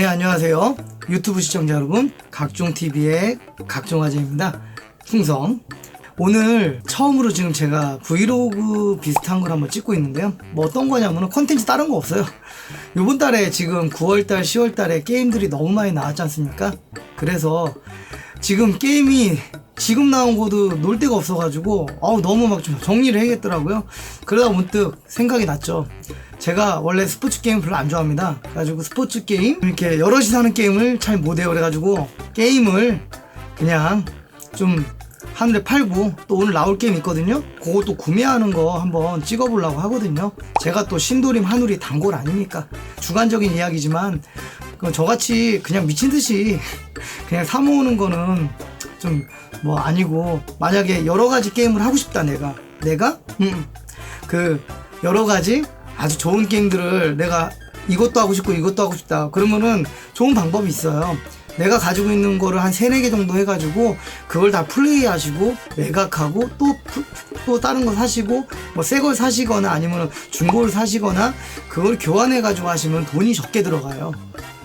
네, 안녕하세요. 유튜브 시청자 여러분, 각종TV의 각종화제입니다. 충성. 오늘 처음으로 지금 제가 브이로그 비슷한 걸 한번 찍고 있는데요. 뭐 어떤 거냐면은 컨텐츠 다른 거 없어요. 요번 달에 지금 9월달, 10월달에 게임들이 너무 많이 나왔지 않습니까? 그래서 지금 게임이 지금 나온 거도 놀 데가 없어가지고 아우 너무 막 좀 정리를 해야겠더라고요. 그러다 문득 생각이 났죠. 제가 원래 스포츠 게임 별로 안 좋아합니다. 그래가지고 스포츠 게임 이렇게 여럿이 하는 게임을 잘 못해요. 그래가지고 게임을 그냥 좀 하늘에 팔고 또 오늘 나올 게임 있거든요. 또 구매하는 거 한번 찍어보려고 하거든요. 제가 또 신도림 한우리 단골 아닙니까? 주관적인 이야기지만 그 저같이 그냥 미친 듯이 그냥 사 모으는 거는 좀 뭐 아니고 만약에 여러 가지 게임을 하고 싶다 내가 내가 음, 그 여러 가지 아주 좋은 게임들을 내가 이것도 하고 싶고 이것도 하고 싶다. 그러면은 좋은 방법이 있어요. 내가 가지고 있는 거를 한 3, 4개 정도 해가지고 그걸 다 플레이 하시고 매각하고 또, 프- 또 다른 거 사시고 뭐 새 걸 사시거나 아니면 중고를 사시거나 그걸 교환해 가지고 하시면 돈이 적게 들어가요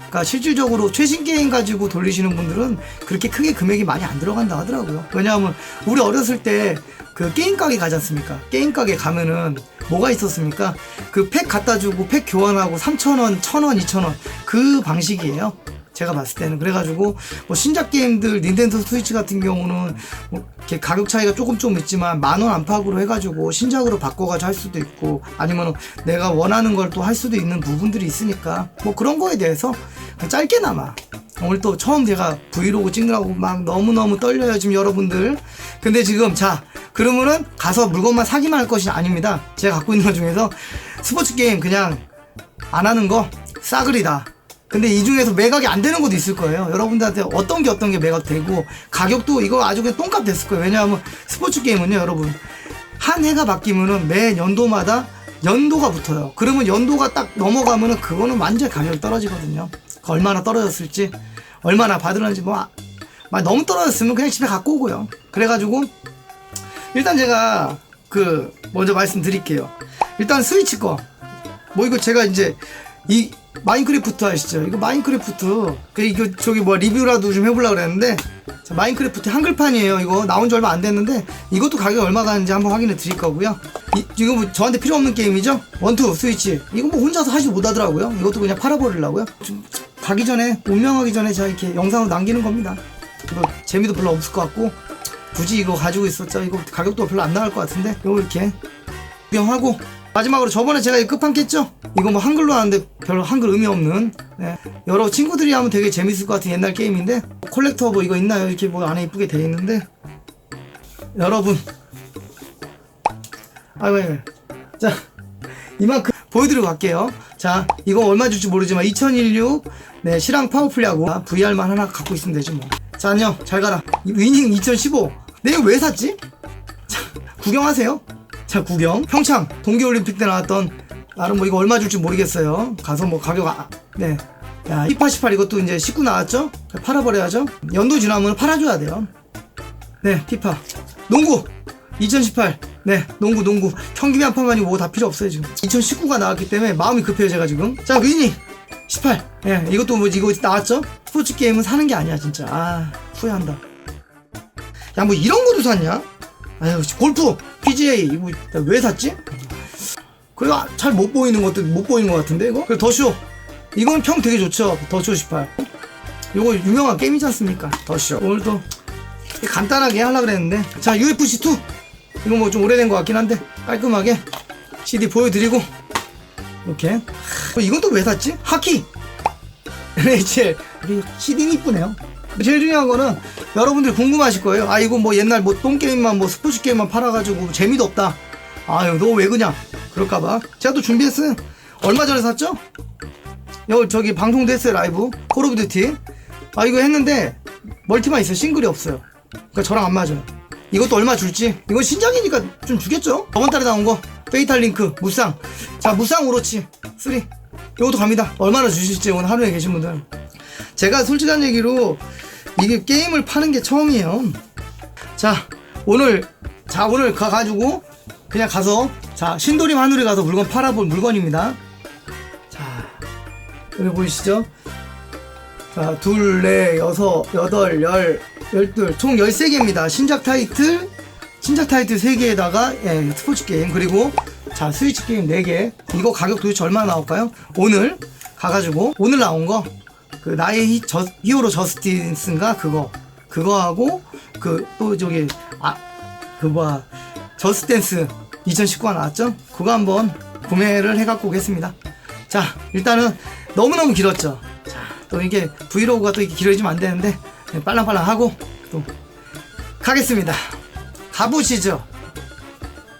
그러니까 실질적으로 최신 게임 가지고 돌리시는 분들은 그렇게 크게 금액이 많이 안 들어간다 하더라고요. 왜냐하면 우리 어렸을 때 그 게임 가게 가지 않습니까? 게임 가게 가면은 뭐가 있었습니까? 그 팩 갖다 주고 팩 교환하고 3,000원, 1,000원, 2,000원 그 방식이에요. 제가 봤을 때는. 그래가지고 뭐 신작 게임들 닌텐도 스위치 같은 경우는 뭐 이렇게 가격 차이가 조금 좀 있지만 만 원 안팎으로 해가지고 신작으로 바꿔가지고 할 수도 있고 아니면 내가 원하는 걸 또 할 수도 있는 부분들이 있으니까 뭐 그런 거에 대해서 짧게나마 오늘 또 처음 제가 브이로그 찍느라고 막 너무너무 떨려요 지금 여러분들. 근데 지금 자 그러면은 가서 물건만 사기만 할 것이 아닙니다. 제가 갖고 있는 것 중에서 스포츠 게임 그냥 안 하는 거 싸그리다. 근데 이 중에서 매각이 안 되는 것도 있을 거예요. 여러분들한테 어떤 게 어떤 게 매각 되고 가격도 이거 아주 그냥 똥값 됐을 거예요. 왜냐하면 스포츠 게임은요, 여러분 한 해가 바뀌면은 매 연도마다 연도가 붙어요. 그러면 연도가 딱 넘어가면은 그거는 완전 가격이 떨어지거든요. 그 얼마나 떨어졌을지, 얼마나 받으는지 뭐 아- 막 너무 떨어졌으면 그냥 집에 갖고 오고요. 그래가지고 일단 제가 그 먼저 말씀드릴게요. 일단 스위치 거. 뭐 이거 제가 이제 이 마인크래프트 아시죠? 이거 마인크래프트 그 이거 저기 뭐 리뷰라도 좀 해보려고 그랬는데 자, 마인크래프트 한글판이에요. 이거 나온 지 얼마 안 됐는데 이것도 가격 얼마 가는지 한번 확인해 드릴 거고요. 이, 이거 뭐 저한테 필요 없는 게임이죠? 원투 스위치 이거 뭐 혼자서 하지 못하더라고요. 이것도 그냥 팔아버리려고요. 좀 가기 전에 운명하기 전에 제가 이렇게 영상으로 남기는 겁니다. 이거 재미도 별로 없을 것 같고 굳이 이거 가지고 있었죠. 이거 가격도 별로 안 나갈 것 같은데 이거 이렇게 구경하고 마지막으로 저번에 제가 이 끝판 깼죠? 이거 뭐 한글로 하는데 별로 한글 의미 없는. 네. 여러 친구들이 하면 되게 재밌을 것 같은 옛날 게임인데 콜렉터 뭐 이거 있나요? 이렇게 뭐 안에 이쁘게 되어 있는데. 여러분. 아이고 아이고 자 이만큼 보여드리고 갈게요. 자 이거 얼마 줄지 모르지만 2016 네, 실황 파워풀야구 VR만 하나 갖고 있으면 되지 뭐자 안녕. 잘 가라. 이 위닝 2015 내가 왜 샀지? 자 구경하세요 자 구경 평창 동계올림픽 때 나왔던 나름 뭐 이거 얼마 줄지 모르겠어요 가서 뭐 가격 아, 네. 야, 2818 이것도 이제 19 나왔죠? 팔아버려야죠. 연도 지나면 팔아줘야 돼요. 네, 피파. 농구! 2018. 네, 농구, 농구. 평균이 한 판만이 뭐 다 필요 없어요, 지금. 2019가 나왔기 때문에 마음이 급해요, 제가 지금. 자, 위니! 18. 예, 이것도 뭐, 이거 나왔죠? 스포츠 게임은 사는 게 아니야, 진짜. 아, 후회한다. 야, 뭐 이런 것도 샀냐? 아유, 골프! PGA! 이거 왜 샀지? 그거 잘못 보이는 것도 못 보이는 것 같은데, 이거? 그리고 더쇼! 이건 평 되게 좋죠. 더쇼 18. 이거 유명한 게임이지 않습니까? 더쇼. 오늘도 간단하게 하려고 그랬는데 자 UFC2 이거 뭐 좀 오래된 것 같긴 한데 깔끔하게 CD 보여드리고 이렇게 하, 이건 또 왜 샀지? 하키 NHL 우리 CD는 이쁘네요 제일 중요한 거는 여러분들이 궁금하실 거예요. 아 이거 뭐 옛날 뭐 똥 게임만 뭐 스포츠 게임만 팔아가지고 재미도 없다. 아유 너 왜 그냥? 그럴까봐. 제가 또 준비했어요. 얼마 전에 샀죠? 여 저기 방송도 했어요 라이브. 콜 오브 듀티 아 이거 했는데 멀티만 있어요. 싱글이 없어요. 그러니까 저랑 안 맞아요. 이것도 얼마 줄지? 이건 신작이니까 좀 주겠죠? 저번 달에 나온 거. 페이탈 링크 무쌍. 자 무쌍 오로치 3 이것도 갑니다. 얼마나 주실지 오늘 하루에 계신 분들 제가 솔직한 얘기로 이게 게임을 파는 게 처음이에요 자 오늘 자 오늘 가가지고 그냥 가서 자 신도림 하늘에 가서 물건 팔아볼 물건입니다 자 여기 보이시죠? 자, 둘, 넷, 여섯, 여덟, 열, 열둘, 총 13개입니다. 신작 타이틀, 신작 타이틀 3개에다가, 예, 스포츠 게임, 그리고, 자, 스위치 게임 4개. 이거 가격 도대체 얼마 나올까요? 오늘 가가지고, 오늘 나온 거, 그, 나의 히, 저, 히어로 저스틴스인가? 그거. 그거 하고, 그, 또 저기, 아, 그 뭐야, 저스트댄스 2019가 나왔죠? 그거 한번 구매를 해갖고 오겠습니다. 자, 일단은 너무너무 길었죠? 자, 또 이게 브이로그가 또 이렇게 길어지면 안 되는데, 네, 빨랑빨랑 하고, 또, 가겠습니다. 가보시죠.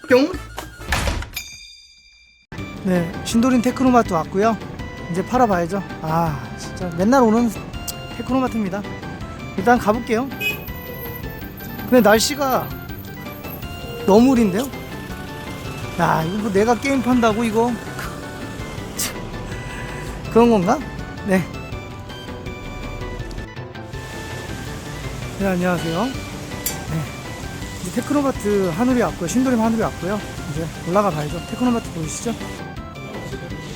뿅! 네, 신도린 테크노마트 왔고요. 이제 팔아봐야죠. 아, 진짜 맨날 오는 테크노마트입니다. 일단 가볼게요. 근데 날씨가 너무 흐린데요? 야, 이거 뭐 내가 게임 판다고 이거 참, 그런 건가? 네. 네, 안녕하세요. 네. 테크노마트 하늘이 왔고요. 신도림 하늘이 왔고요. 이제 올라가 봐야죠. 테크노마트 보이시죠?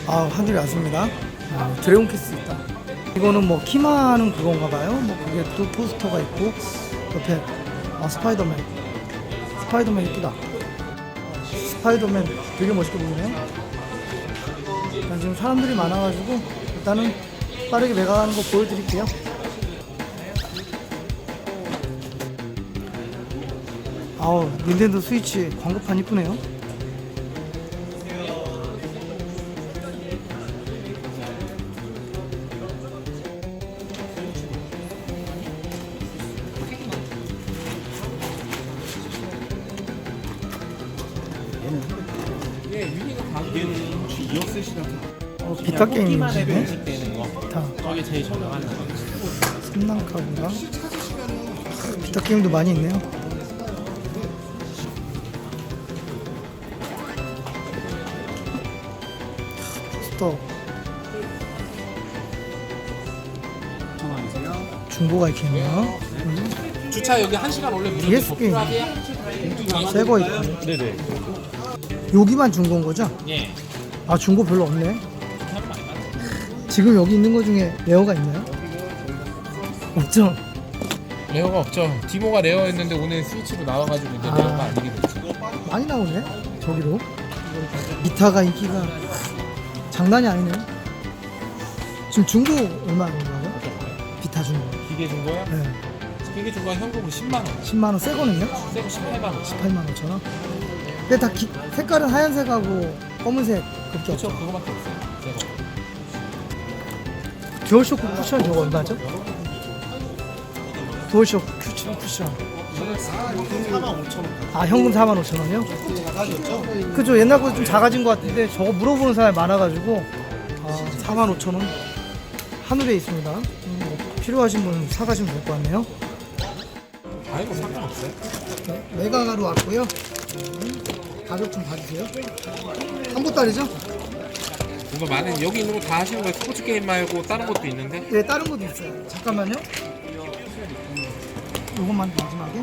아, 하늘이 왔습니다. 아, 드래곤 캐스 있다. 이거는 뭐 키마는 그건가 봐요. 뭐 그게 또 포스터가 있고 옆에 아 스파이더맨. 스파이더맨 이쁘다. 스파이더맨 되게 멋있게 보이네요. 일단 지금 사람들이 많아가지고 일단은 빠르게 매가하는 거 보여드릴게요. 아우 닌텐도 스위치 광고판 이쁘네요. 어, 기타 게임이네. 기타. 저게 제일 저렴한 거. 삼남카구나. 기타 게임도 많이 있네요. 포스터 중고가 이렇게 있네요. 주차 여기 1시간 원래 무료인데 DS 게임. 새거 있고. 네네. 여기만 중고인 거죠? 예. 아 중고 별로 없네. 지금 여기 있는 거 중에 레어가 있나요? 없죠? 레어가 없죠. 디모가 레어였는데 오늘 스위치로 나와가지고 이제 아. 레어가 아니게 됐죠. 많이 나오네 저기로 기타가 인기가 장난이 아니네 지금 중고 얼마 정도요? 비타 중고 기계 중고야? 네 기계 중고가 현금으로 10만 원. 10만 원 새 거는요? 세고 18만 원. 18만 5천 원 근데 다 기, 색깔은 하얀색하고 검은색 그렇죠. 없죠 그거밖에 없어요. 새거. 듀얼쇼크 쿠션 저거 얼마죠? 듀얼쇼크 쿠션 쿠션 아 현금 4만 5천 원이요? 그죠 옛날 거 좀 작아진 것 같은데 저거 물어보는 사람이 많아가지고 아, 4만 5천 원 하늘에 있습니다 음, 뭐 필요하신 분은 사가시면 될 것 같네요 뭐 상관없어요. 네, 메가가로 왔고요 음, 가격 좀 봐주세요 한 보따리죠? 뭔가 많은 여기 있는 거 다 하시는 거예요. 스포츠 게임 말고 다른 것도 있는데. 네 다른 것도 있어요 잠깐만요 요것만 마지막에.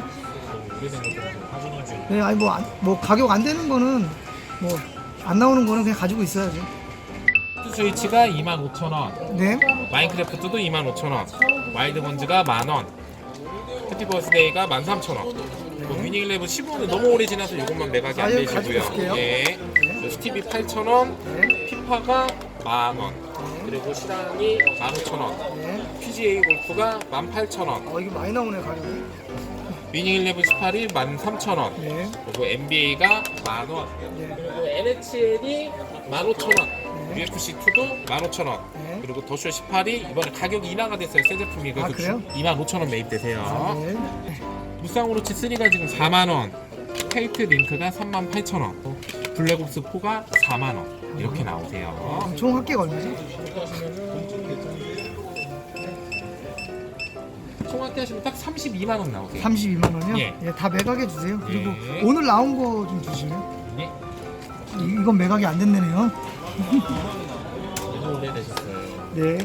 네, 아니 뭐, 안- 뭐 가격 안 되는 거는 뭐 안 나오는 거는 그냥 가지고 있어야죠. 스위치가 25,000원. 네, 마인크래프트도 25,000원. 와일드 번즈가 만원. 해피 버스데이가 13,000원. 뭐 위닝 일레븐 15는 너무 오래 지나서 이것만 매각이 안 아, 가지고 되시고요. 있을게요. 예. 스티비 8,000원. 네, 피파가 만원. 그리고 시랑이 15,000원. 네. PGA 골프가 18,000원. 어 이게 많이 나오네 가격이. 위닝 일레븐 18이 13,000원. 네, 그리고 NBA가 만원. 네, 그리고 NHL이 15,000원. 네. UFC2도 15,000원. 네. 그리고 더쇼 18이 이번에 가격이 인하가 됐어요. 새 제품이 아, 그래요? 25,000원 매입되세요. 네. 무쌍으로치 3가 지금 4만원. 페이트 링크가 38,000원. 블랙옵스 4가 4만원. 이렇게 나오세요. 총 합계가 얼마죠? 총합계 하시면 딱 32만원 나오세요. 32만 원이요? 예. 예, 다 매각해 주세요. 그리고 예. 오늘 나온 거 좀 주시면. 네. 이- 이건 매각이 안 됐네요. 너무 오래되셨어요. 네.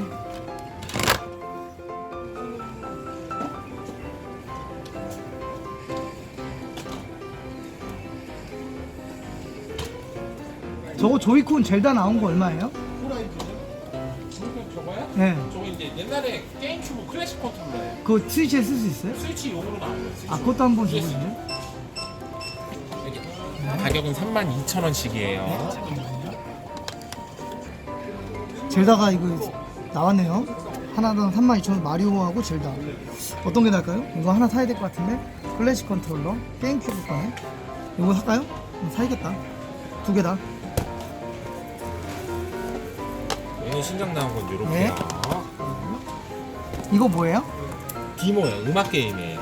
저거 조이콘 젤다 나온 거 얼마예요? 저거요? 네. 저거 이제 옛날에 게임큐브 클래식 컨트롤러예요. 그거 스위치에 쓸 수 있어요? 스위치 용으로 나온 거예요. 아 그것도 한번 줘보시죠 가격은 32,000원씩이에요. 젤다가 이거 나왔네요 하나당 32,000원 마리오하고 젤다 어떤 게 나을까요? 이거 하나 사야 될 것 같은데 클래식 컨트롤러 게임큐브 거네 이거 살까요? 음, 사야겠다 두 개 다 얘는 신작 나온 건 이렇게요. 네. 이거 뭐예요? 디모예요. 음악 게임이에요.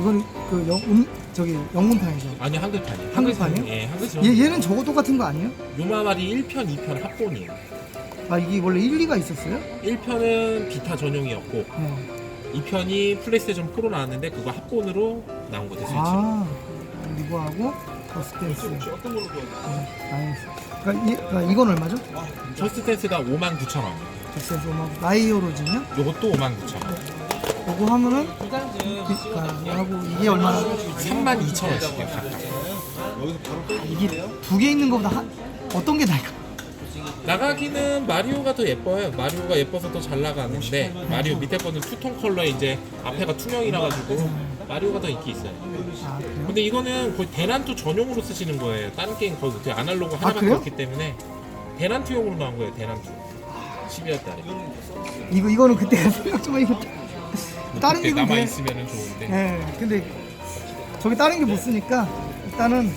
이건 그 영, 음, 저기 영문판이죠 아니 한글판이에요. 한글판이요? 예, 한글판. 얘, 얘는 저거 똑같은 거 아니에요? 요마말이 1편, 2편 합본이에요. 아 이게 원래 1, 2가 있었어요? 1편은 비타 전용이었고 네. 2편이 플레이스테이션 프로 나왔는데 그거 합본으로 나온 거죠 스위치. 아 이거하고 더스댄스 네, 알겠어 그러니까, 이, 그러니까 이건 얼마죠? 저스트 댄스가 59,000원. 더스댄스 뭐 라이오로즈요? 요것도 59,000원. 요거 하면은 그러니까 하고 이게 얼마나 32,000원씩이에요 각각. 이게 두 개 있는 것보다 한, 어떤 게 나을까? 나가기는 마리오가 더 예뻐요. 마리오가 예뻐서 더 잘 나가는데 마리오 밑에 거는 투톤 컬러에 이제 앞에가 투명이라 가지고 마리오가 더 인기 있어요. 아 그래요? 근데 이거는 거의 대난투 전용으로 쓰시는 거예요. 다른 게임 거의 못해요. 아날로그 하나밖에 그래요? 없기 때문에 대난투용으로 나온 거예요. 대난투. 12월 달에. 이거 이거는 그때 생각 좀 이거 다른 게 남아 근데 있으면 좋은데. 예 근데 저기 다른 게 못 쓰니까 일단은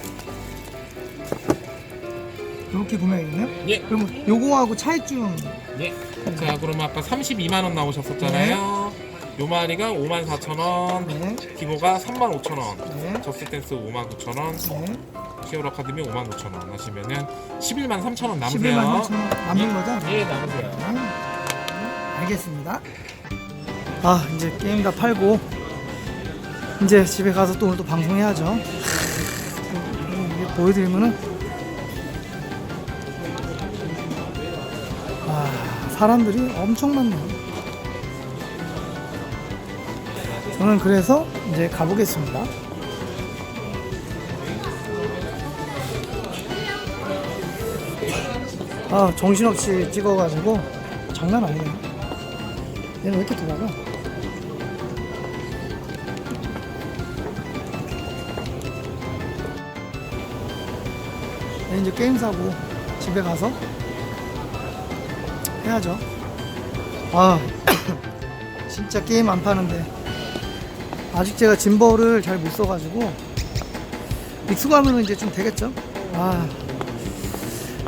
이렇게 구매하겠네요. 예. 그러면 요거하고 차이점 예. 자, 그러면 아까 32만 원 나오셨었잖아요. 요 마리가 5만 4천 원, 네, 기모가 3만 5천 원, 네, 저스 댄스 5만 9천 원, 네. 히어로 아카데미 5만 9천 원 하시면은 11만 3천 원 남으세요. 11만 3천 원 남는 거죠? 예, 남으세요. 네. 알겠습니다. 아 이제 게임 다 팔고 이제 집에 가서 또 오늘 또 방송해야죠. 이게 보여드리면은 아 사람들이 엄청 많네요. 저는 그래서 이제 가보겠습니다. 아 정신없이 찍어가지고 장난 아니네 얘는 왜 이렇게 돌아가? 네, 이제 게임 사고 집에 가서 해야죠 아 진짜 게임 안 파는데 아직 제가 짐버를 잘못 써가지고 익숙하면 이제 좀 되겠죠 아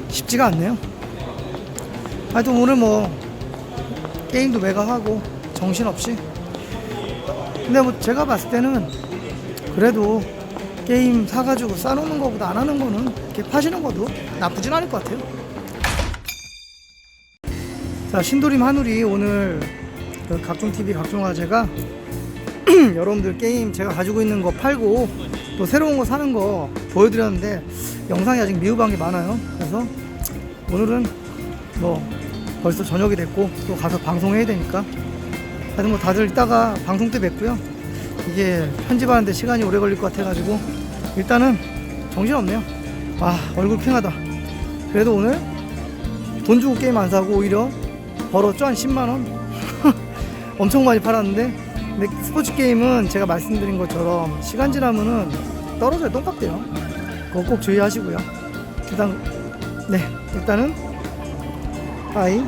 쉽지가 않네요. 하여튼 오늘 뭐 게임도 매가하고 정신없이 근데 뭐 제가 봤을 때는 그래도 게임 사가지고 싸놓는 것보다 안 하는 거는 이렇게 파시는 것도 나쁘진 않을 것 같아요. 자 신도림 한우리 오늘 그 각종 TV 각종 화제가 여러분들 게임 제가 가지고 있는 거 팔고 또 새로운 거 사는 거 보여드렸는데 영상이 아직 미흡한 게 많아요. 그래서 오늘은 뭐 벌써 저녁이 됐고 또 가서 방송해야 되니까 하여튼 뭐 다들 이따가 방송 때 뵙고요. 이게 편집하는데 시간이 오래 걸릴 것 같아가지고 일단은 정신없네요. 아 얼굴 핑하다. 그래도 오늘 돈 주고 게임 안 사고 오히려 벌었죠 한 10만 원. 엄청 많이 팔았는데 근데 스포츠 게임은 제가 말씀드린 것처럼 시간 지나면은 떨어져요. 똥값돼요. 그거 꼭 주의하시고요. 일단 네. 일단은 빠이